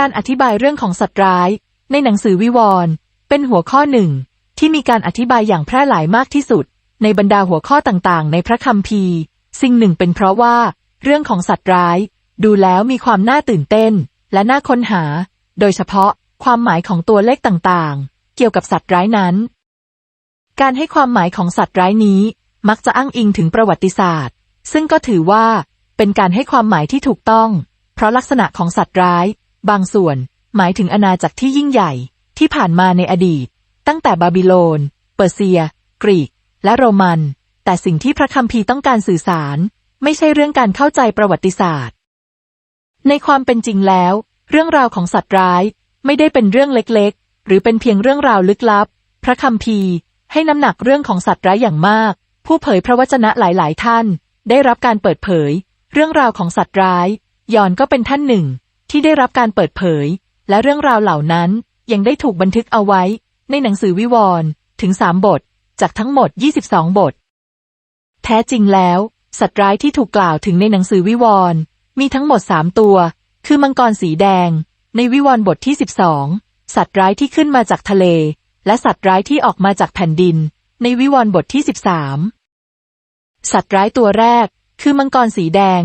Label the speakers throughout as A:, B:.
A: การอธิบายเรื่องของสัตว์ร้าย ในหนังสือวิวรณ์เป็นหัวข้อหนึ่ง ที่มีการอธิบายอย่างแพร่หลายมากที่สุด ในบรรดาหัวข้อต่างๆ ในพระคัมภีร์ สิ่งหนึ่งเป็นเพราะว่า เรื่องของสัตว์ร้าย ดูแล้วมีความน่าตื่นเต้น และน่าค้นหา โดยเฉพาะความหมายของตัวเลขต่างๆ เกี่ยวกับสัตว์ร้ายนั้น การให้ความหมายของสัตว์ร้ายนี้ มักจะอ้างอิงถึงประวัติศาสตร์ ซึ่งก็ถือว่า เป็นการให้ความหมายที่ถูกต้อง เพราะลักษณะของสัตว์ร้าย บางส่วนหมายถึงอาณาจักรที่ยิ่งใหญ่ที่ผ่านมาในอดีต ตั้งแต่บาบิโลน เปอร์เซีย กรีก และโรมัน แต่สิ่งที่พระคัมภีร์ต้องการสื่อสาร ไม่ใช่เรื่องการเข้าใจประวัติศาสตร์ ในความเป็นจริงแล้ว เรื่องราวของสัตว์ร้าย ไม่ได้เป็นเรื่องเล็กๆ หรือเป็นเพียงเรื่องราวลึกลับ พระคัมภีร์ ให้น้ำหนักเรื่องของสัตว์ร้ายอย่างมาก ผู้เผยพระวจนะหลาย ๆ ท่าน ได้รับการเปิดเผย เรื่องราวของสัตว์ร้าย ยอนก็เป็นท่านหนึ่ง ที่ได้รับการเปิดเผย และเรื่องราวเหล่านั้นยังได้ถูกบันทึกเอาไว้ ในหนังสือวิวรณ์ถึงสามบท จากทั้งหมด 22 บท แท้จริงแล้ว สัตว์ร้ายที่ถูกกล่าวถึงในหนังสือวิวรณ์มีทั้งหมดสามตัว คือมังกรสีแดง ในวิวรณ์บทที่ 12 สัตว์ร้ายที่ขึ้นมาจากทะเล และสัตว์ร้ายที่ออกมาจากแผ่นดิน ในวิวรณ์บทที่ 13 สัตว์ร้ายตัวแรก คือมังกรสีแดง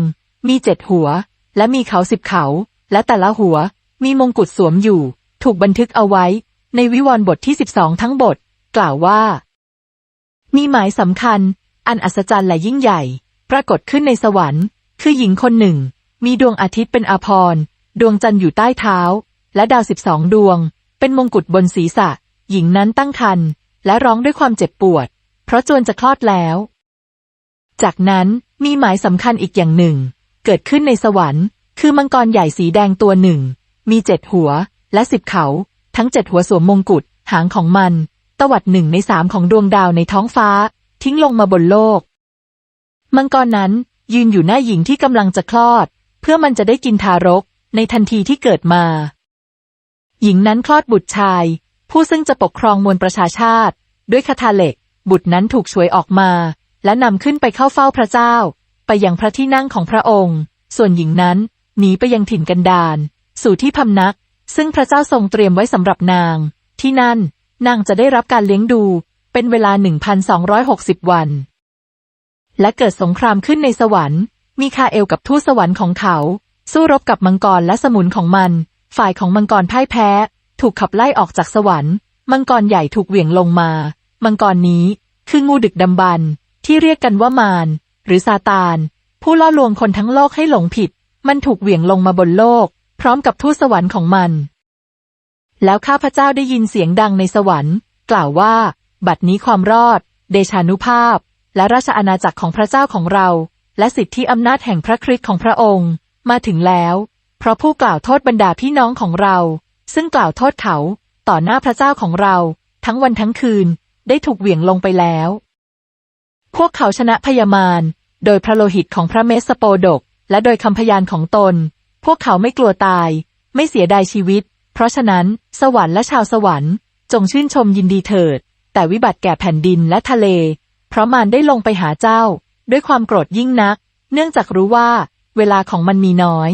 A: มีเจ็ดหัว และมีเขาสิบเขา และแต่ละหัวมีมงกุฎสวมอยู่ ถูกบันทึกเอาไว้ ในวิวรณ์บทที่ 12 ทั้งบท กล่าวว่า มีหมายสำคัญ อันอัศจรรย์และยิ่งใหญ่ ปรากฏขึ้นในสวรรค์ คือหญิงคนหนึ่ง มีดวงอาทิตย์เป็นอาภรณ์ดวงจันทร์อยู่ใต้เท้า และดาวสิบสองดวง เป็นมงกุฎบนศีรษะ หญิงนั้นตั้งครรภ์และร้องด้วยความเจ็บปวด เพราะจวนจะคลอดแล้ว จากนั้นมีหมายสำคัญอีกอย่างหนึ่ง เกิดขึ้นในสวรรค์ คือมังกรใหญ่สีแดงตัวหนึ่ง มีเจ็ดหัว และสิบเขา ทั้งเจ็ดหัวสวมมงกุฎหางของมัน ตวัดหนึ่งในสามของดวงดาวในท้องฟ้า ทิ้งลงมาบนโลก มังกรนั้นยืนอยู่หน้าหญิงที่กำลังจะคลอด เพื่อมันจะได้กินทารก ในทันทีที่เกิดมา หญิงนั้นคลอดบุตรชาย ผู้ซึ่งจะปกครองมวลประชาชาติ ด้วยคาถาเหล็ก บุตรนั้นถูกช่วยออกมา และนำขึ้นไปเข้าเฝ้าพระเจ้า ไปยังพระที่นั่งของพระองค์ ส่วนหญิงนั้น หนีไปยังถิ่นกันดารสู่ที่พำนัก ซึ่งพระเจ้าทรงเตรียมไว้สำหรับนาง ที่นั่น นางจะได้รับการเลี้ยงดูเป็นเวลา 1,260 วัน และเกิดสงครามขึ้นในสวรรค์ มีคาเอลกับทูตสวรรค์ของเขา สู้รบกับมังกรและสมุนของมัน ฝ่ายของมังกรพ่ายแพ้ ถูกขับไล่ออกจากสวรรค์ มังกรใหญ่ถูกเหวี่ยงลงมา มังกรนี้คืองูดึกดำบรรที่เรียกกันว่ามารหรือซาตาน ผู้ล่อลวงคนทั้งโลกให้หลงผิด มันถูกเหวี่ยงลงมาบนโลก พร้อมกับทูตสวรรค์ของมัน แล้วข้าพเจ้าได้ยินเสียงดังในสวรรค์ กล่าวว่า บัดนี้ความรอด เดชานุภาพ และราชอาณาจักรของพระเจ้าของเรา และสิทธิอำนาจแห่งพระคริสต์ของพระองค์ มาถึงแล้ว เพราะผู้กล่าวโทษบรรดาพี่น้องของเรา ซึ่งกล่าวโทษเขา ต่อหน้าพระเจ้าของเรา ทั้งวันทั้งคืนได้ถูกเหวี่ยงลงไปแล้ว พวกเขาชนะพยามารโดยพระโลหิตของพระเมสสโปดก และโดยคำพยานของตน พวกเขาไม่กลัวตาย ไม่เสียดายชีวิต เพราะฉะนั้นสวรรค์และชาวสวรรค์ จงชื่นชมยินดีเถิด แต่วิบัติแก่แผ่นดินและทะเล เพราะมารได้ลงไปหาเจ้า ด้วยความโกรธยิ่งนัก เนื่องจากรู้ว่าเวลาของมันมีน้อย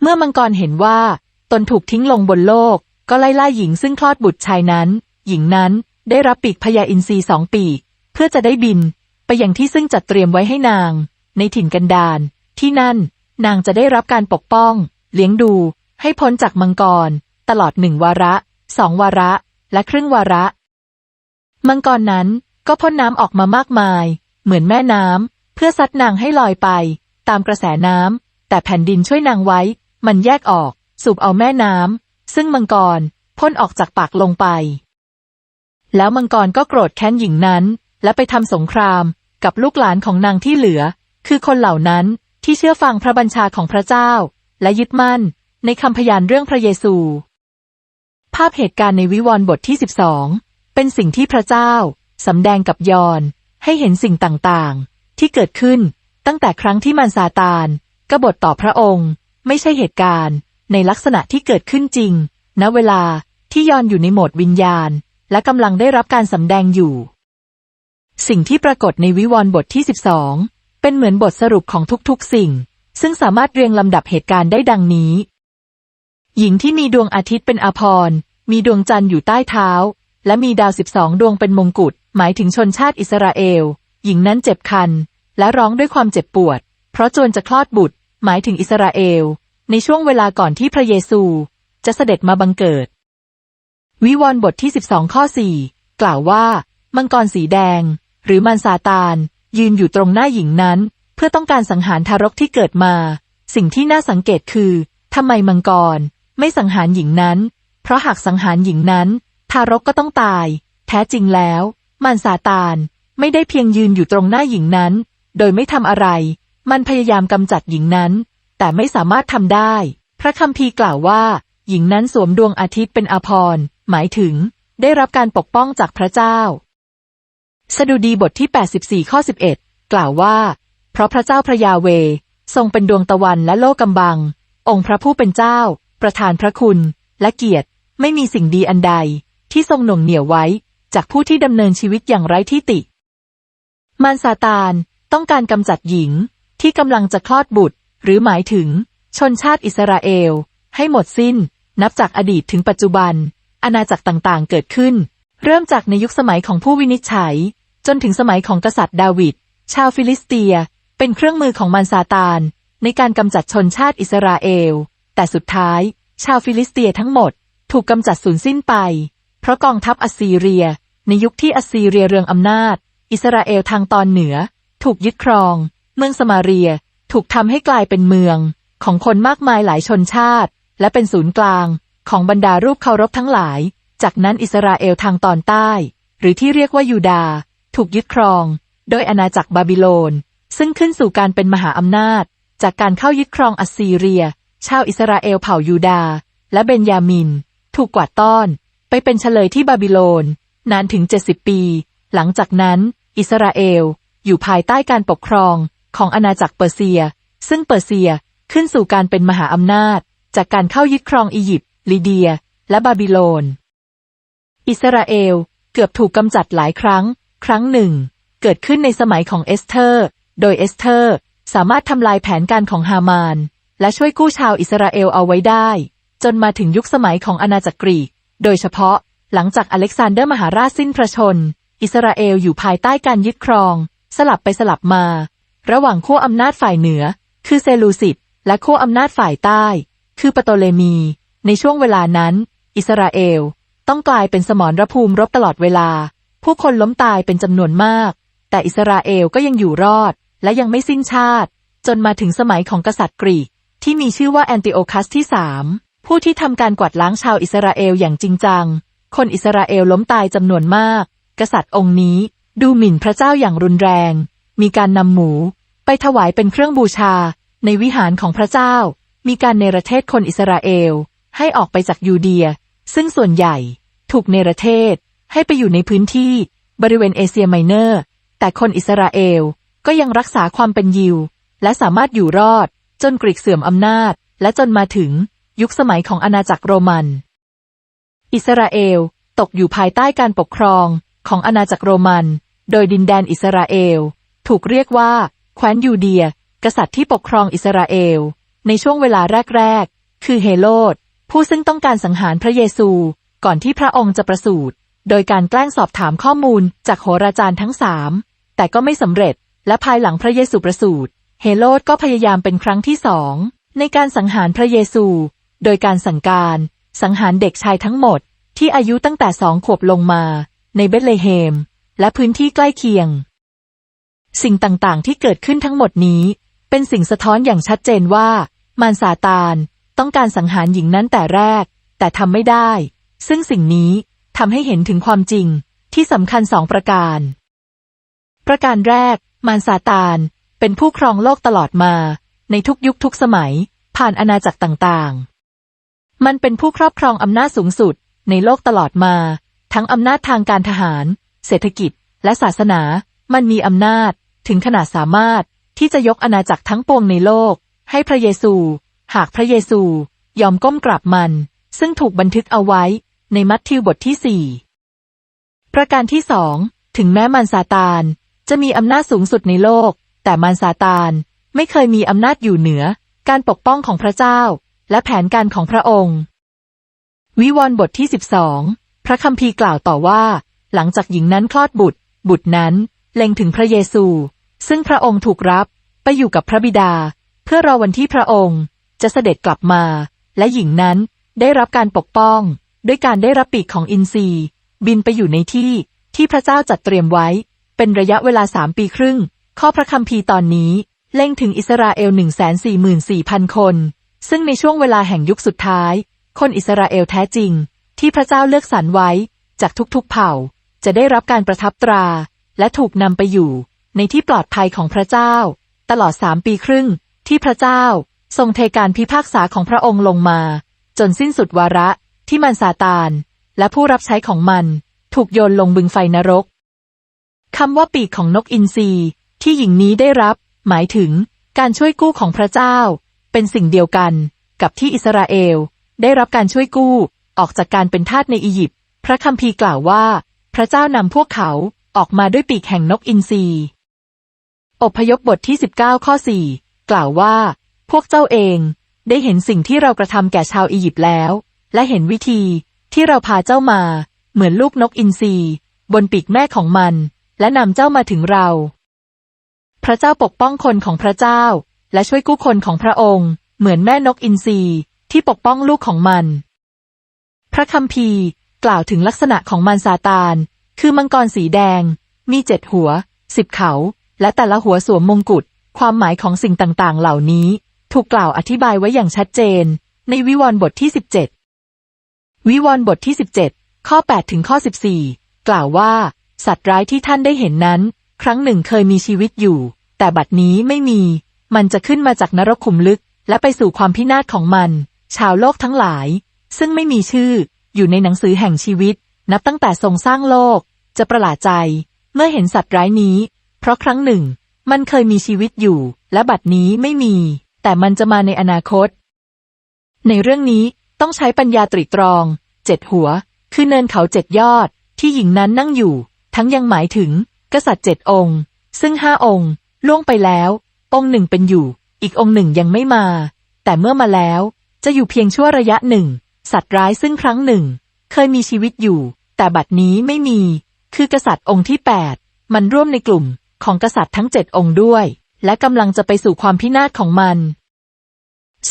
A: เมื่อมังกรเห็นว่า ตนถูกทิ้งลงบนโลก ก็ไล่ล่าหญิงซึ่งคลอดบุตรชายนั้น หญิงนั้นได้รับปีกพญาอินทรีสองปีก เพื่อจะได้บิน ไปอยังที่ซึ่งจัดเตรียมไว้ให้นาง ในถิ่นกันดาร ที่นั่น นางจะได้รับการปกป้อง เลี้ยงดู ให้พ้นจากมังกร ตลอดหนึ่งวาระสองวาระ และครึ่งวาระ มังกรนั้นก็พ่นน้ำออกมามากมาย เหมือนแม่น้ำเพื่อซัดนางให้ลอยไป ตามกระแสน้ำแต่แผ่นดินช่วยนางไว้ มันแยกออก สูบเอาแม่น้ำซึ่งมังกรพ่นออกจากปากลงไป แล้วมังกรก็โกรธแค้นหญิงนั้น และไปทำสงครามกับลูกหลานของนางที่เหลือ คือคนเหล่านั้น ที่เชื่อฟังพระบัญชาของพระเจ้า และยึดมั่นในคำพยานเรื่องพระเยซู ภาพเหตุการณ์ในวิวรณ์บทที่ 12 เป็นสิ่งที่พระเจ้าสำแดงกับยอนให้เห็นสิ่งต่างๆ ที่เกิดขึ้นตั้งแต่ครั้งที่มันซาตานกบฏต่อพระองค์ ไม่ใช่เหตุการณ์ ในลักษณะที่เกิดขึ้นจริง ณเวลาที่ยอนอยู่ในโหมดวิญญาณ และกำลังได้รับการสำแดงอยู่ สิ่งที่ปรากฏในวิวรณ์บทที่ 12 เป็นเหมือนบทสรุปของทุกๆสิ่ง ซึ่งสามารถเรียงลำดับเหตุการณ์ได้ดังนี้ หญิงที่มีดวงอาทิตย์เป็นอาภรณ์มีดวงจันทร์อยู่ใต้เท้า และมีดาวสิบสองดวงเป็นมงกุฎหมายถึงชนชาติอิสราเอล หญิงนั้นเจ็บคัน และร้องด้วยความเจ็บปวด เพราะจวนจะคลอดบุตร หมายถึงอิสราเอล ในช่วงเวลาก่อนที่พระเยซู จะเสด็จมาบังเกิด วิวรณ์บทที่ 12 ข้อ 4 กล่าวว่า มังกรสีแดง หรือมันซาตาน ยืนอยู่ตรงหน้าหญิงนั้น เพื่อต้องการสังหารทารกที่เกิดมา สิ่งที่น่าสังเกตคือทำไมมังกร ไม่สังหารหญิงนั้น เพราะหากสังหารหญิงนั้น ทารกก็ต้องตาย แท้จริงแล้วมันซาตาน ไม่ได้เพียงยืนอยู่ตรงหน้าหญิงนั้น โดยไม่ทำอะไร มันพยายามกำจัดหญิงนั้น แต่ไม่สามารถทำได้ พระคัมภีร์กล่าวว่า หญิงนั้นสวมดวงอาทิตย์เป็นอภรณ์หมายถึง ได้รับการปกป้องจากพระเจ้า สดุดีบทที่ 84 ข้อ 11 กล่าวว่า เพราะพระเจ้าพระยาเว ทรงเป็นดวงตะวันและโลกกำบัง องค์พระผู้เป็นเจ้า ประทานพระคุณ และเกียรติ ไม่มีสิ่งดีอันใด ที่ทรงหน่วงเหนี่ยวไว้ จากผู้ที่ดำเนินชีวิตอย่างไร้ที่ติ มารซาตานต้องการกำจัดหญิง ที่กำลังจะคลอดบุตร หรือหมายถึง ชนชาติอิสราเอล ให้หมดสิ้น นับจากอดีตถึงปัจจุบัน อาณาจักรต่างๆ เกิดขึ้น เริ่มจากในยุคสมัยของผู้วินิจฉัย จนถึงสมัยของกษัตริย์ดาวิด ชาวฟิลิสเตีย เป็นเครื่องมือของมันซาตาน ในการกำจัดชนชาติอิสราเอล แต่สุดท้าย ชาวฟิลิสเตียทั้งหมด ถูกกำจัดสูญสิ้นไป เพราะกองทัพอัสซีเรีย ในยุคที่อัสซีเรียเรืองอำนาจ อิสราเอลทางตอนเหนือ ถูกยึดครอง เมืองสมาเรีย ถูกทำให้กลายเป็นเมือง ของคนมากมายหลายชนชาติ และเป็นศูนย์กลาง ของบรรดารูปเคารพทั้งหลาย จากนั้นอิสราเอลทางตอนใต้ หรือที่เรียกว่ายูดา ถูกยึดครอง โดยอาณาจักรบาบิโลน ซึ่งขึ้นสู่การเป็นมหาอำนาจ จากการเข้ายึดครองอัสซีเรีย ชาวอิสราเอลเผ่ายูดา และเบนยามิน ถูกกวาดต้อน ไปเป็นเฉลยที่บาบิโลน นานถึง 70 ปี หลังจากนั้น อิสราเอล อยู่ภายใต้การปกครองของอาณาจักรเปอร์เซีย ซึ่งเปอร์เซียขึ้นสู่การเป็นมหาอำนาจ จากการเข้ายึดครองอียิปต์ลิเดีย และบาบิโลน อิสราเอลเกือบถูกกำจัดหลายครั้ง ครั้งหนึ่ง เกิดขึ้นในสมัยของเอสเธอร์ โดยเอสเธอร์ สามารถทำลายแผนการของฮามาน และช่วยกู้ชาวอิสราเอลเอาไว้ได้ จนมาถึงยุคสมัยของอาณาจักรกรีก โดยเฉพาะหลังจากอเล็กซานเดอร์มหาราชสิ้นพระชน อิสราเอลอยู่ภายใต้การยึดครอง สลับไปสลับมา ระหว่างขั้วอำนาจฝ่ายเหนือ คือเซลูซิดและขั้วอำนาจฝ่ายใต้ คือปโตเลมี ในช่วงเวลานั้น อิสราเอล ต้องกลายเป็นสมรภูมิรบตลอดเวลา ผู้คนล้มตายเป็นจำนวนมาก แต่อิสราเอลก็ยังอยู่รอด และยังไม่สิ้นชาติ จนมาถึงสมัยของกษัตริย์กรีก ที่มีชื่อว่าแอนติโอคัสที่สามผู้ที่ทำการกวาดล้างชาวอิสราเอลอย่างจริงจัง คนอิสราเอลล้มตายจำนวนมาก กษัตริย์องค์นี้ดูหมิ่นพระเจ้าอย่างรุนแรง มีการนำหมู ไปถวายเป็นเครื่องบูชา ในวิหารของพระเจ้า มีการเนรเทศคนอิสราเอล ให้ออกไปจากยูเดีย ซึ่งส่วนใหญ่ ถูกเนรเทศ ให้ไปอยู่ในพื้นที่บริเวณเอเชียไมเนอร์ แต่คนอิสราเอลก็ยังรักษาความเป็นยิว และสามารถอยู่รอด จนกรีกเสื่อมอำนาจ และจนมาถึงยุคสมัยของอาณาจักรโรมัน อิสราเอลตกอยู่ภายใต้การปกครองของอาณาจักรโรมัน โดยดินแดนอิสราเอล ถูกเรียกว่า แคว้นยูเดีย กษัตริย์ที่ปกครองอิสราเอล ในช่วงเวลาแรก ๆ คือเฮโรดผู้ซึ่งต้องการสังหารพระเยซูก่อนที่พระองค์จะประสูติ โดยการแกล้งสอบถามข้อมูลจากโหราจารย์ทั้งสามแต่ก็ไม่สำเร็จ และภายหลังพระเยซูประสูติเฮโรดก็พยายามเป็นครั้งที่สองในการสังหารพระเยซู โดยการสั่งการ สังหารเด็กชายทั้งหมด ที่อายุตั้งแต่สองขวบลงมา ในเบธเลเฮม และพื้นที่ใกล้เคียง สิ่งต่างๆ ที่เกิดขึ้นทั้งหมดนี้ เป็นสิ่งสะท้อนอย่างชัดเจนว่า มารซาตาน ต้องการสังหารหญิงนั้นแต่แรก แต่ทำไม่ได้ ซึ่งสิ่งนี้ ทำให้เห็นถึงความจริงที่สำคัญสองประการ ประการแรก มารซาตาน เป็นผู้ครองโลกตลอดมา ในทุกยุคทุกสมัย ผ่านอาณาจักรต่างๆ มันเป็นผู้ครอบครองอำนาจสูงสุด ในโลกตลอดมา ทั้งอำนาจทางการทหาร เศรษฐกิจ และศาสนา มันมีอำนาจ ถึงขนาดสามารถที่จะยกอาณาจักรทั้งปวงในโลก ให้พระเยซู หากพระเยซู ยอมก้มกราบมัน ซึ่งถูกบันทึกเอาไว้ ในมัทธิวบทที่สี่ประการที่สองถึงแม้มารซาตาน จะมีอำนาจสูงสุดในโลก แต่มารซาตานไม่เคยมีอำนาจอยู่เหนือ การปกป้องของพระเจ้า และแผนการของพระองค์ วิวรณ์บทที่12พระคัมภีร์กล่าวต่อว่า หลังจากหญิงนั้นคลอดบุตร บุตรนั้นเล็งถึงพระเยซู ซึ่งพระองค์ถูกรับไปอยู่กับพระบิดา เพื่อรอวันที่พระองค์ จะเสด็จกลับมา และหญิงนั้นได้รับการปกป้อง ด้วยการได้รับปีกของอินทรีบินไปอยู่ในที่ที่พระเจ้าจัดเตรียมไว้ เป็นระยะเวลาสามปีครึ่ง ข้อพระคัมภีร์ตอนนี้ เล่งถึงอิสราเอลหนึ่งแสนสี่หมื่นสี่พันคน ซึ่งในช่วงเวลาแห่งยุคสุดท้าย คนอิสราเอลแท้จริง ที่พระเจ้าเลือกสรรไว้ จากทุกๆเผ่า จะได้รับการประทับตรา และถูกนำไปอยู่ ในที่ปลอดภัยของพระเจ้า ตลอดสามปีครึ่ง ที่พระเจ้า ทรงเทการพิพากษาของพระองค์ลงมา จนสิ้นสุดวาระ ที่มันซาตาน และผู้รับใช้ของมัน ถูกโยนลงบึงไฟนรกคำว่าปีกของนกอินทรีที่หญิงนี้ได้รับ หมายถึงการช่วยกู้ของพระเจ้า เป็นสิ่งเดียวกันกับที่อิสราเอล ได้รับการช่วยกู้ออกจากการเป็นทาสในอียิปต์พระคัมภีร์กล่าวว่า พระเจ้านำพวกเขาออกมาด้วยปีกแห่งนกอินทรีอพยพบทที่ 19 ข้อ 4 กล่าวว่า พวกเจ้าเองได้เห็นสิ่งที่เรากระทำแก่ชาวอียิปต์แล้ว และเห็นวิธีที่เราพาเจ้ามา เหมือนลูกนกอินทรีบนปีกแม่ของมัน และนำเจ้ามาถึงเรา พระเจ้าปกป้องคนของพระเจ้า และช่วยกู้คนของพระองค์ เหมือนแม่นกอินทรีที่ปกป้องลูกของมัน พระคัมภีร์กล่าวถึงลักษณะของมันซาตาน คือมังกรสีแดง มีเจ็ดหัว สิบเขา และแต่ละหัวสวมมงกุฎ ความหมายของสิ่งต่างๆ เหล่านี้ ถูกกล่าวอธิบายไว้อย่างชัดเจน ในวิวรณ์บทที่17 วิวรณ์บทที่ 17 ข้อ 8 ถึงข้อ 14 กล่าวว่า สัตว์ร้ายที่ท่านได้เห็นนั้น ครั้งหนึ่งเคยมีชีวิตอยู่ แต่บัดนี้ไม่มี มันจะขึ้นมาจากนรกขุมลึก และไปสู่ความพินาศของมัน ชาวโลกทั้งหลาย ซึ่งไม่มีชื่อ อยู่ในหนังสือแห่งชีวิต นับตั้งแต่ทรงสร้างโลก จะประหลาดใจ เมื่อเห็นสัตว์ร้ายนี้ เพราะครั้งหนึ่ง มันเคยมีชีวิตอยู่ และบัดนี้ไม่มี แต่มันจะมาในอนาคต ในเรื่องนี้ ต้องใช้ปัญญาตรีตรองเจ็ดหัว คือเนินเขาเจ็ดยอด ที่หญิงนั้นนั่งอยู่ ทั้งยังหมายถึง กษัตริย์เจ็ดองค์ ซึ่งห้าองค์ ล่วงไปแล้ว องค์หนึ่งเป็นอยู่ อีกองค์หนึ่งยังไม่มา แต่เมื่อมาแล้ว จะอยู่เพียงชั่วระยะหนึ่ง สัตว์ร้ายซึ่งครั้งหนึ่ง เคยมีชีวิตอยู่ แต่บัดนี้ไม่มี คือกษัตริย์องค์ที่แปดมันร่วมในกลุ่มของกษัตริย์ทั้งเจ็ดองค์ด้วย และกำลังจะไปสู่ความพินาศของมัน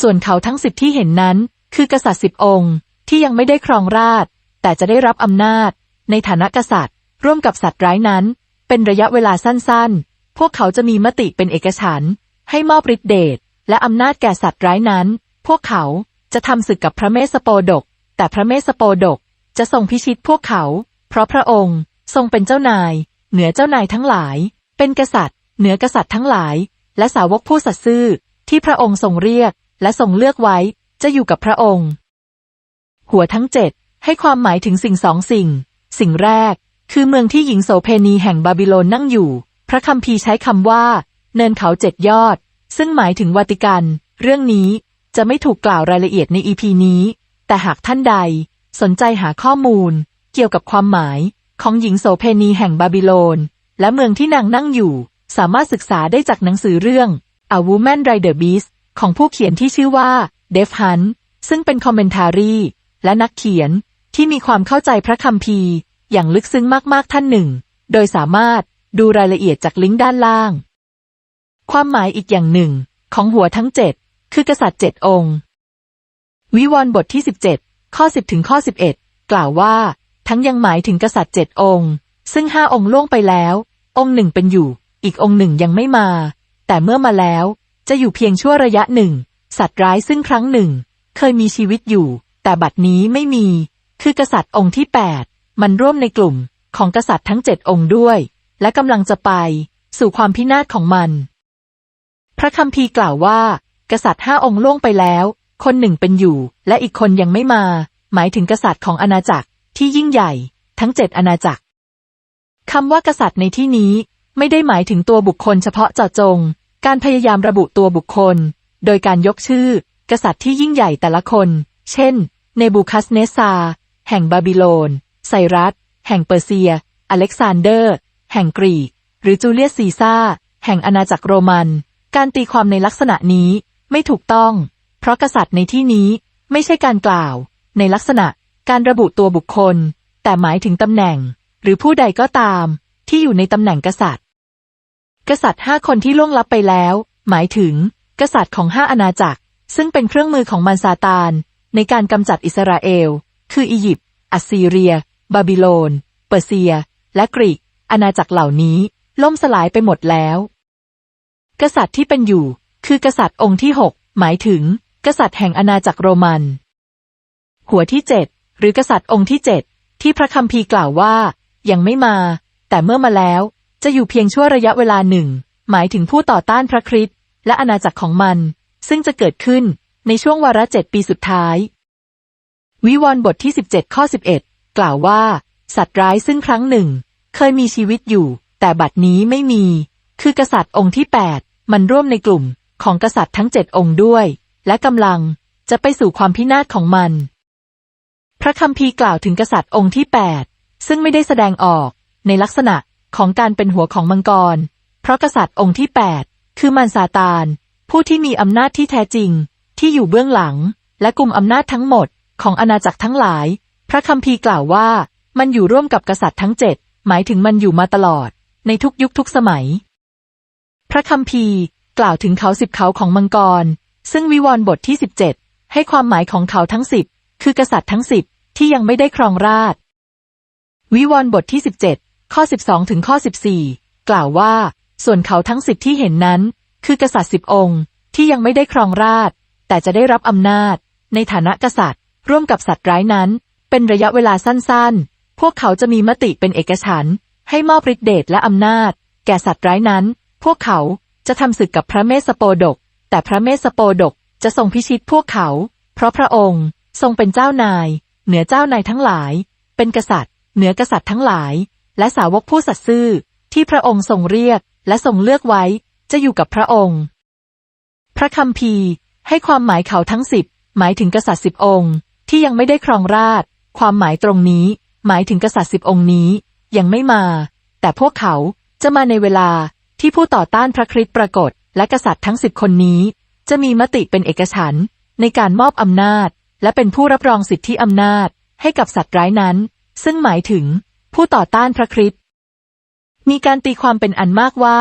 A: ส่วนเขาทั้งสิบที่เห็นนั้น คือกษัตริย์สิบองค์ที่ยังไม่ได้ครองราชแต่จะได้รับอำนาจ ในฐานะกษัตริย์ ร่วมกับสัตว์ร้ายนั้น เป็นระยะเวลาสั้นๆ พวกเขาจะมีมติเป็นเอกฉันให้มอบฤทธิเดชและอำนาจแก่สัตว์ร้ายนั้น พวกเขาจะทำศึกกับพระเมสสโปดก แต่พระเมสสโปดกจะทรงพิชิตพวกเขา เพราะพระองค์ทรงเป็นเจ้านาย เหนือเจ้านายทั้งหลาย เป็นกษัตริย์ เหนือกษัตริย์ทั้งหลาย และสาวกผู้สัตย์ซื่อที่พระองค์ทรงเรียกและทรงเลือกไว้ จะอยู่กับพระองค์ หัวทั้งเจ็ดให้ความหมายถึงสิ่งสองสิ่ง สิ่งแรก คือเมืองที่หญิงโสเพณีแห่งบาบิโลนนั่งอยู่ พระคัมภีร์ใช้คำว่า เนินเขาเจ็ดยอด ซึ่งหมายถึงวาติกัน เรื่องนี้จะไม่ถูกกล่าวรายละเอียดในอีพีนี้ แต่หากท่านใด สนใจหาข้อมูล เกี่ยวกับความหมาย ของหญิงโสเพณีแห่งบาบิโลน และเมืองที่นางนั่งอยู่ สามารถศึกษาได้จากหนังสือเรื่อง A Woman Rider Beast ของผู้เขียนที่ชื่อว่า เดฟฮันซึ่งเป็นคอมเมนทารีและนักเขียนที่มีความเข้าใจพระคัมภีร์อย่างลึกซึ้งมากๆท่านหนึ่ง โดยสามารถดูรายละเอียดจากลิงก์ด้านล่าง ความหมายอีกอย่างหนึ่ง ของหัวทั้งเจ็ดคือกษัตริย์เจ็ดองค์ วิวรณ์บทที่17ข้อ10ถึงข้อ11กล่าวว่า ทั้งยังหมายถึงกษัตริย์เจ็ดองค์ ซึ่งห้าองค์ล่วงไปแล้ว องค์หนึ่งเป็นอยู่ อีกองค์หนึ่งยังไม่มา แต่เมื่อมาแล้ว จะอยู่เพียงชั่วระยะหนึ่ง สัตว์ร้ายซึ่งครั้งหนึ่ง เคยมีชีวิตอยู่ แต่บัดนี้ไม่มี คือกษัตริย์องค์ที่แปดมันร่วมในกลุ่มของกษัตริย์ทั้งเจ็ดองค์ด้วย และกำลังจะไป สู่ความพินาศของมัน พระคัมภีร์กล่าวว่า กษัตริย์ห้าองค์ล่วงไปแล้ว คนหนึ่งเป็นอยู่ และอีกคนยังไม่มา หมายถึงกษัตริย์ของอาณาจักรที่ยิ่งใหญ่ ทั้งเจ็ดอาณาจักรคำว่ากษัตริย์ในที่นี้ ไม่ได้หมายถึงตัวบุคคลเฉพาะเจาะจง การพยายามระบุตัวบุคคล โดยการยกชื่อ กษัตริย์ที่ยิ่งใหญ่แต่ละคน เช่น เนบูคัสเนซา แห่งบาบิโลน ไซรัส แห่งเปอร์เซีย อเล็กซานเดอร์ แห่งกรีก หรือจูเลียสซีซ่า แห่งอาณาจักรโรมัน การตีความในลักษณะนี้ไม่ถูกต้อง เพราะกษัตริย์ในที่นี้ไม่ใช่การกล่าว ในลักษณะการระบุตัวบุคคล แต่หมายถึงตำแหน่ง หรือผู้ใดก็ตาม ที่อยู่ในตำแหน่งกษัตริย์ กษัตริย์ห้าคนที่ล่วงลับไปแล้ว หมายถึง กษัตริย์ของห้าอาณาจักร ซึ่งเป็นเครื่องมือของมันซาตาน ในการกำจัดอิสราเอล คืออียิปต์อัสซีเรีย บาบิโลน เปอร์เซีย และกรีก อาณาจักรเหล่านี้ ล่มสลายไปหมดแล้ว กษัตริย์ที่เป็นอยู่ คือกษัตริย์องค์ที่หกหมายถึง กษัตริย์แห่งอาณาจักรโรมัน หัวที่เจ็ดหรือกษัตริย์องค์ที่เจ็ดที่พระคัมภีร์กล่าวว่า ยังไม่มา แต่เมื่อมาแล้ว จะอยู่เพียงชั่วระยะเวลาหนึ่ง หมายถึงผู้ต่อต้านพระคริสต์ และอาณาจักรของมัน ซึ่งจะเกิดขึ้นในช่วงวาระเจ็ดปีสุดท้าย วิวรณ์บทที่ 17 ข้อ 11 กล่าวว่า สัตว์ร้ายซึ่งครั้งหนึ่ง เคยมีชีวิตอยู่ แต่บัดนี้ไม่มี คือกษัตริย์องค์ที่ 8 มันร่วมในกลุ่มของกษัตริย์ทั้งเจ็ดองค์ด้วย และกำลังจะไปสู่ความพินาศของมัน พระคัมภีร์กล่าวถึงกษัตริย์องค์ที่ 8 ซึ่งไม่ได้แสดงออกในลักษณะของการเป็นหัวของมังกร เพราะกษัตริย์องค์ที่8 คือมันซาตาน ผู้ที่มีอำนาจที่แท้จริง ที่อยู่เบื้องหลัง และกลุ่มอำนาจทั้งหมดของอาณาจักรทั้งหลาย พระคัมภีร์กล่าวว่า มันอยู่ร่วมกับกษัตริย์ทั้งเจ็ดหมายถึงมันอยู่มาตลอด ในทุกยุคทุกสมัย พระคัมภีร์กล่าวถึงเขาสิบเขาของมังกร ซึ่งวิวรณ์บทที่17ให้ความหมายของเขาทั้งสิบคือกษัตริย์ทั้งสิบที่ยังไม่ได้ครองราช วิวรณ์บทที่17ข้อ12ถึงข้อ14กล่าวว่า ส่วนเขาทั้งสิบที่เห็นนั้น คือกษัตริย์สิบองค์ ที่ยังไม่ได้ครองราชแต่จะได้รับอำนาจ ในฐานะกษัตริย์ ร่วมกับสัตว์ร้ายนั้น เป็นระยะเวลาสั้นๆ พวกเขาจะมีมติเป็นเอกฉันให้มอบฤทธิเดชและอำนาจ แก่สัตว์ร้ายนั้น พวกเขาจะทำศึกกับพระเมสสโปดก แต่พระเมสสโปดกจะทรงพิชิตพวกเขา เพราะพระองค์ทรงเป็นเจ้านาย เหนือเจ้านายทั้งหลาย เป็นกษัตริย์ เหนือกษัตริย์ทั้งหลาย และสาวกผู้สัตย์ซื่อที่พระองค์ทรงเรียก และทรงเลือกไว้ จะอยู่กับพระองค์ พระคัมภีร์ให้ความหมายเขาทั้งสิบหมายถึงกษัตริย์สิบองค์ ที่ยังไม่ได้ครองราชความหมายตรงนี้ หมายถึงกษัตริย์สิบองค์นี้ ยังไม่มา แต่พวกเขาจะมาในเวลาที่ผู้ต่อต้านพระคริสต์ปรากฏ และกษัตริย์ทั้งสิบคนนี้ จะมีมติเป็นเอกฉันท์ในการมอบอำนาจ และเป็นผู้รับรองสิทธิอำนาจ ให้กับสัตว์ร้ายนั้น ซึ่งหมายถึงผู้ต่อต้านพระคริสต์ มีการตีความเป็นอันมากว่า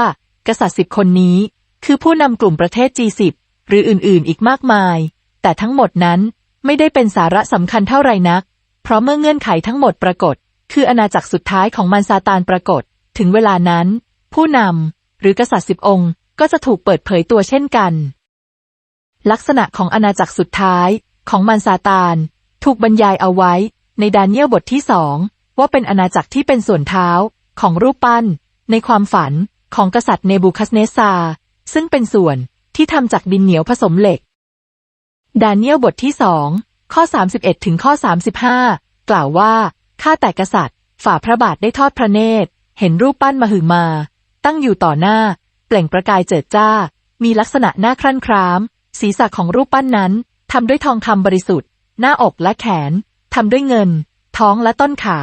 A: กษัตริย์สิบคนนี้ คือผู้นำกลุ่มประเทศ G10 หรืออื่นๆ อีกมากมาย แต่ทั้งหมดนั้นไม่ได้เป็นสาระสำคัญเท่าไรนัก เพราะเมื่อเงื่อนไขทั้งหมดปรากฏ คืออาณาจักรสุดท้ายของมันซาตานปรากฏ ถึงเวลานั้น ผู้นำหรือกษัตริย์สิบองค์ก็จะถูกเปิดเผยตัวเช่นกัน ลักษณะของอาณาจักรสุดท้ายของมันซาตาน ถูกบรรยายเอาไว้ในดาเนียลบทที่สองว่าเป็นอาณาจักรที่เป็นส่วนเท้า ของรูปปั้น ในความฝันของกษัตริย์เนบูคัสเนซา ซึ่งเป็นส่วนที่ทำจากดินเหนียวผสมเหล็ก ดาเนียลบทที่สองข้อ 31 ถึงข้อ 35 กล่าวว่าข้าแต่กษัตริย์ ฝ่าพระบาทได้ทอดพระเนตร เห็นรูปปั้นมหึมา ตั้งอยู่ต่อหน้า เปล่งประกายเจิดจ้า มีลักษณะหน้าครั่นคราม ศีรษะของรูปปั้นนั้นทำด้วยทองคำบริสุทธิ์ หน้าอกและแขนทำด้วยเงิน ท้องและต้นขา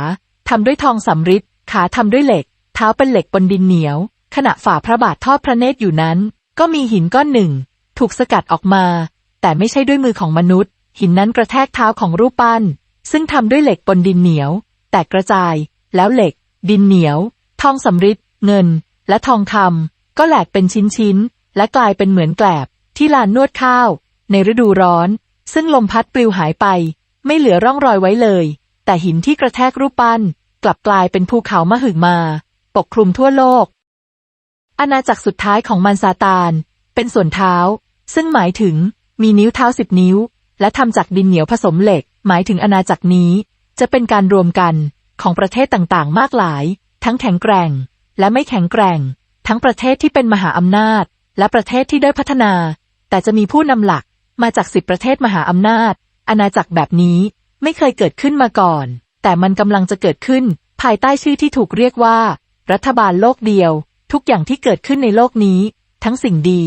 A: ทำด้วยทองสำริด ขาทำด้วยเหล็ก เท้าเป็นเหล็กบนดินเหนียว ขณะฝ่าพระบาททอดพระเนตรอยู่นั้น ก็มีหินก้อนหนึ่ง ถูกสกัดออกมา แต่ไม่ใช่ด้วยมือของมนุษย์ หินนั้นกระแทกเท้าของรูปปั้น ซึ่งทำด้วยเหล็กบนดินเหนียว แตกกระจาย แล้วเหล็ก ดินเหนียว ทองสำริดเงิน และทองคำก็แหลกเป็นชิ้นๆและกลายเป็นเหมือนแกลบ ที่ลานนวดข้าว ในฤดูร้อน ซึ่งลมพัดปลิวหายไป ไม่เหลือร่องรอยไว้เลย แต่หินที่กระแทกรูปปั้น กลับกลายเป็นภูเขามหึมา ปกคลุมทั่วโลก อาณาจักรสุดท้ายของมันซาตาน เป็นส่วนเท้า ซึ่งหมายถึงมีนิ้วเท้าสิบนิ้ว และทำจากดินเหนียวผสมเหล็ก หมายถึงอาณาจักรนี้ จะเป็นการรวมกันของประเทศต่างๆ มากหลาย ทั้งแข็งแกร่ง และไม่แข็งแกร่ง ทั้งประเทศที่เป็นมหาอำนาจ และประเทศที่ได้พัฒนา แต่จะมีผู้นำหลักมาจากสิบประเทศมหาอำนาจ อาณาจักรแบบนี้ไม่เคยเกิดขึ้นมาก่อน แต่มันกำลังจะเกิดขึ้น ภายใต้ชื่อที่ถูกเรียกว่า รัฐบาลโลกเดียว ทุกอย่างที่เกิดขึ้นในโลกนี้ ทั้งสิ่งดี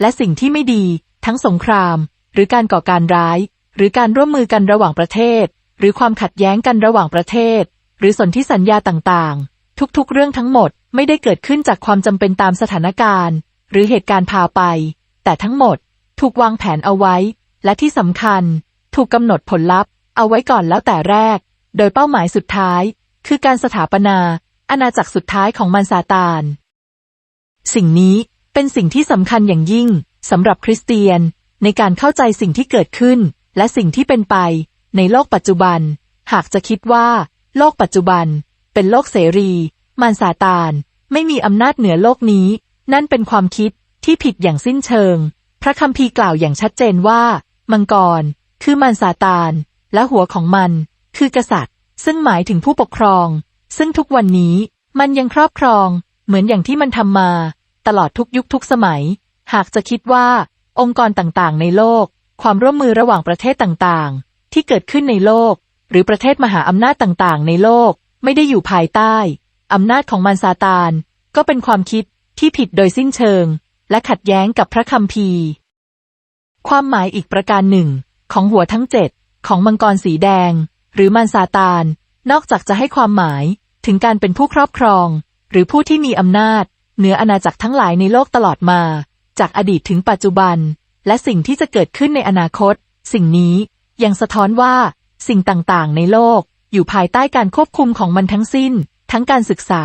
A: และสิ่งที่ไม่ดี ทั้งสงคราม หรือการก่อการร้าย หรือการร่วมมือกันระหว่างประเทศ หรือความขัดแย้งกันระหว่างประเทศ หรือสนธิสัญญาต่างๆ ทุกๆ เรื่องทั้งหมดไม่ได้เกิดขึ้นจากความจำเป็นตามสถานการณ์ หรือเหตุการณ์พาไป แต่ทั้งหมดถูกวางแผนเอาไว้ และที่สำคัญ ถูกกำหนดผลลัพธ์ เอาไว้ก่อนแล้วแต่แรก โดยเป้าหมายสุดท้าย คือการสถาปนา อาณาจักรสุดท้ายของมันซาตาน สิ่งนี้เป็นสิ่งที่สำคัญอย่างยิ่งสำหรับคริสเตียน ในการเข้าใจสิ่งที่เกิดขึ้น และสิ่งที่เป็นไป ในโลกปัจจุบัน หากจะคิดว่า โลกปัจจุบัน เป็นโลกเสรี มันซาตาน ไม่มีอำนาจเหนือโลกนี้ นั่นเป็นความคิดที่ผิดอย่างสิ้นเชิง พระคัมภีร์กล่าวอย่างชัดเจนว่า มังกร คือมันซาตาน และหัวของมัน คือกษัตริย์ ซึ่งหมายถึงผู้ปกครอง ซึ่งทุกวันนี้มันยังครอบครอง เหมือนอย่างที่มันทำมา ตลอดทุกยุคทุกสมัย หากจะคิดว่า องค์กรต่างๆ ในโลก ความร่วมมือระหว่างประเทศต่างๆ ที่เกิดขึ้นในโลก หรือประเทศมหาอำนาจต่างๆ ในโลก ไม่ได้อยู่ภายใต้อำนาจของมันซาตาน ก็เป็นความคิดที่ผิดโดยสิ้นเชิง และขัดแย้งกับพระคัมภีร์ ความหมายอีกประการหนึ่ง ของหัวทั้งเจ็ดของมังกรสีแดง หรือมันซาตาน นอกจากจะให้ความหมายถึงการเป็นผู้ครอบครอง หรือผู้ที่มีอำนาจ เหนืออาณาจักรทั้งหลายในโลกตลอดมา จากอดีตถึงปัจจุบัน และสิ่งที่จะเกิดขึ้นในอนาคต สิ่งนี้ยังสะท้อนว่า สิ่งต่างๆ ในโลก อยู่ภายใต้การควบคุมของมันทั้งสิ้น ทั้งการศึกษา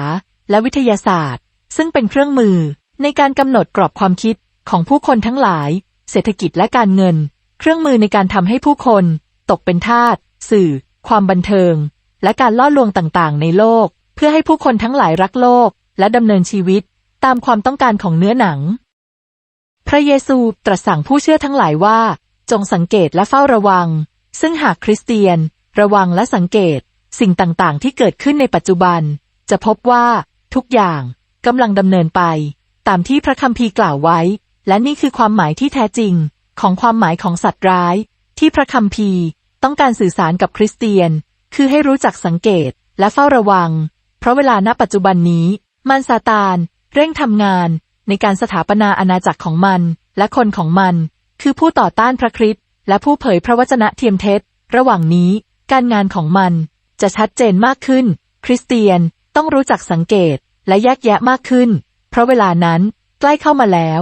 A: และวิทยาศาสตร์ ซึ่งเป็นเครื่องมือ ในการกำหนดกรอบความคิดของผู้คนทั้งหลาย เศรษฐกิจและการเงิน เครื่องมือในการทำให้ผู้คน ตกเป็นทาสสื่อ ความบันเทิง และการล่อลวงต่างๆ ในโลก เพื่อให้ผู้คนทั้งหลายรักโลก และดำเนินชีวิต ตามความต้องการของเนื้อหนัง พระเยซูตรัสสั่งผู้เชื่อทั้งหลายว่า จงสังเกตและเฝ้าระวัง ซึ่งหากคริสเตียน ระวังและสังเกต สิ่งต่างๆ ที่เกิดขึ้นในปัจจุบัน จะพบว่า ทุกอย่างกำลังดำเนินไป ตามที่พระคัมภีร์กล่าวไว้ และนี่คือความหมายที่แท้จริง ของความหมายของสัตว์ร้าย ที่พระคัมภีร์ ต้องการสื่อสารกับคริสเตียน คือให้รู้จักสังเกตและเฝ้าระวัง เพราะเวลาณปัจจุบันนี้มันซาตาน เร่งทำงาน ในการสถาปนาอาณาจักรของมัน และคนของมัน คือผู้ต่อต้านพระคริสต์และผู้เผยพระวจนะเทียมเท็จ ระหว่างนี้ การงานของมันจะชัดเจนมากขึ้น คริสเตียนต้องรู้จักสังเกตและแยกแยะมากขึ้น เพราะเวลานั้นใกล้เข้ามาแล้ว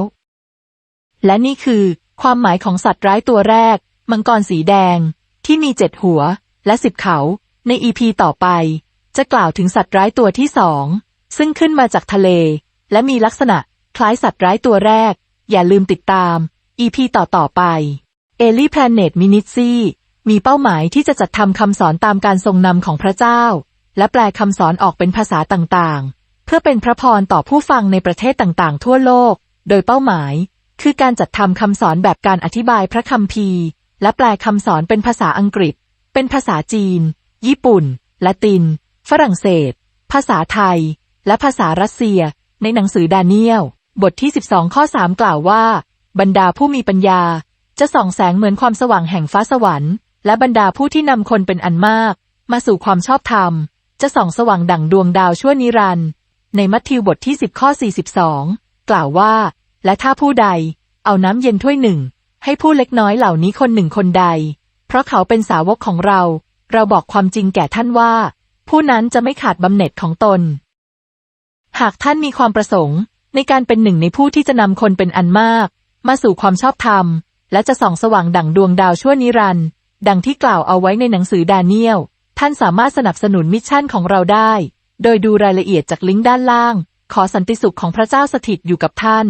A: และนี่คือ ความหมายของสัตว์ร้ายตัวแรก มังกรสีแดง ที่มีเจ็ดหัว และสิบเขา ในอีพีต่อไป จะกล่าวถึงสัตว์ร้ายตัวที่สอง ซึ่งขึ้นมาจากทะเล และมีลักษณะคล้ายสัตว์ร้ายตัวแรก อย่าลืมติดตามอีพีต่อต่อไปเอลี่แพลเน็ตมินิซี่มีเป้าหมายที่จะจัดทำคำสอนตามการทรงนำของพระเจ้า และแปลคำสอนออกเป็นภาษาต่างๆ เพื่อเป็นพระพรต่อผู้ฟังในประเทศต่างๆ ทั่วโลก โดยเป้าหมาย คือการจัดทำคำสอนแบบการอธิบายพระคัมภีร์ และแปลคำสอนเป็นภาษาอังกฤษ เป็นภาษาจีน ญี่ปุ่น ละติน ฝรั่งเศส ภาษาไทย และภาษารัสเซีย ในหนังสือดาเนียล บทที่ 12 ข้อ 3 กล่าวว่า บรรดาผู้มีปัญญา จะส่องแสงเหมือนความสว่างแห่งฟ้าสวรรค์ และบรรดาผู้ที่นำคนเป็นอันมาก มาสู่ความชอบธรรม จะส่องสว่างดั่งดวงดาวชั่วนิรันดร์ในมัทธิวบทที่ 10 ข้อ 42 กล่าวว่า และถ้าผู้ใด เอาน้ำเย็นถ้วยหนึ่ง ให้ผู้เล็กน้อยเหล่านี้คนหนึ่งคนใด เพราะเขาเป็นสาวกของเรา เราบอกความจริงแก่ท่านว่า ผู้นั้นจะไม่ขาดบำเหน็จของตน หากท่านมีความประสงค์ ในการเป็นหนึ่งในผู้ที่จะนำคนเป็นอันมาก มาสู่ความชอบธรรม และจะส่องสว่างดั่งดวงดาวชั่วนิรันดร์ดังที่กล่าวเอาไว้ในหนังสือดาเนียล ท่านสามารถสนับสนุนมิชชั่นของเราได้ โดยดูรายละเอียดจากลิงก์ด้านล่าง ขอสันติสุขของพระเจ้าสถิตอยู่กับท่าน